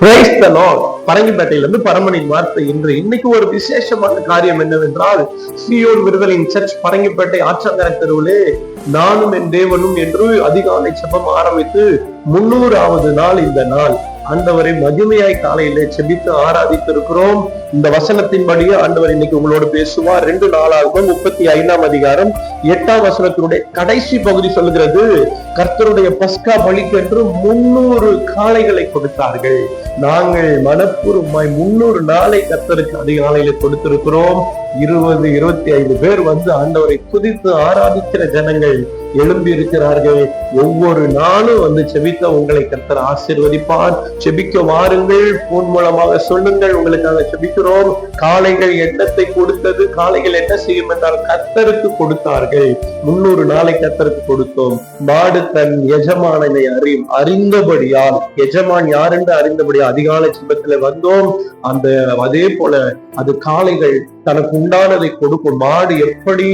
Praise the Lord. பரங்கிப்பேட்டையிலிருந்து பரமனின் வார்த்தை இன்று இன்னைக்கு ஒரு விசேஷமான காரியம் என்னவென்றால் சியோன் விருதலின் சர்ச் பரங்கிப்பேட்டை ஆற்றங்கரை தெருவிலே நானும் என் தேவனும் என்று அதிகாலை செபம் ஆரம்பித்து முன்னூறாவது நாள் இந்த நாள். ஆண்டவரை மகிமையாய் காலையிலே செபித்து ஆராதித்திருக்கிறோம். இந்த வசனத்தின்படியே ஆண்டவர் இன்னைக்கு உங்களோடு பேசுவார். ரெண்டு நாளாகவும் முப்பத்தி ஐந்தாம் அதிகாரம் எட்டாம் வசனத்தினுடைய கடைசி பகுதி சொல்லுகிறது கர்த்தருடைய பஸ்கா பலிக்கென்று முன்னூறு காளைகளை கொடுத்தார்கள். நாங்கள் மனப்பூர்வமாய் முன்னூறு நாளை கர்த்தருக்கு அதிகாலையில கொடுத்திருக்கிறோம். இருபது இருபத்தி ஐந்து பேர் வந்து ஆண்டவரை துதித்து ஆராதிக்கிற ஜனங்கள் எழும்பி இருக்கிறார்கள். ஒவ்வொரு நாளும் வந்து செபித்த உங்களை கர்த்தர் ஆசீர்வதிப்பார். செபிக்க வாருங்கள். போன் மூலமாக சொல்லுங்கள். உங்களுக்காக செபிக்கிறோம். காளைகள் எண்ணத்தை கொடுத்தது? காளைகள் என்ன செய்யும் என்றால் கர்த்தருக்கு கொடுத்தார்கள். முன்னூறு நாளை கத்தருக்கு கொடுத்தோம். மாடு தன் எஜமானனை அறியும் அறிந்தபடியால் எஜமான் யார் என்று அறிந்தபடியால் அதிகாலை செபத்துல வந்தோம். அந்த அதே போல அது காளைகள் தனக்கு உண்டானதை கொடுக்கும். மாடு எப்படி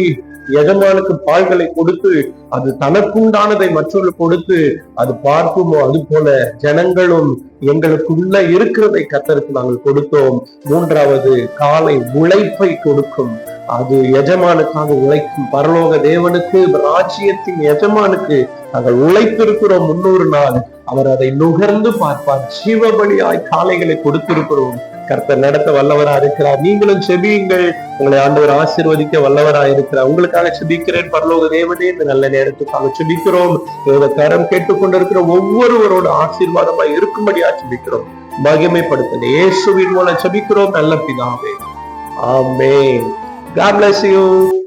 எஜமானுக்கு பால்களை கொடுத்து அது தனக்குண்டானதை மற்றொரு கொடுத்து அது பார்க்குமோ? அது போல ஜனங்களும் எங்களுக்குள்ள இருக்கிறதை கத்தருக்கு நாங்கள் கொடுத்தோம். மூன்றாவது காலை உழைப்பை கொடுக்கும். அது எஜமானுக்காக உழைக்கும் பரலோக தேவனுக்கு ராஜ்யத்தின் எஜமானுக்கு நாங்கள் உழைத்திருக்கிறோம் முன்னூறு நாள். அவர் அதை நுகர்ந்து பார்ப்பார். ஜீவபலியாய் காலைகளை கொடுத்திருக்கிறோம். கர்த்தர் நடத்த வல்லவரா இருக்கிறார். நீங்களும் செபியுங்கள். உங்களை ஆண்டவர் ஆசீர்வதிக்க வல்லவரா இருக்கிறார். உங்களுக்காக செபிக்கிறேன் பரலோக தேவனே. இந்த நல்ல நேரத்துக்காக செபிக்கிறோம். இந்த தரம் கேட்டுக்கொண்டிருக்கிற ஒவ்வொருவரோட ஆசீர்வாதமா இருக்கும்படியா செபிக்கிறோம். மகிமைப்படுத்த இயேசுவின் மூலம் செபிக்கிறோம். நல்ல பிதாவே. ஆமே God bless you.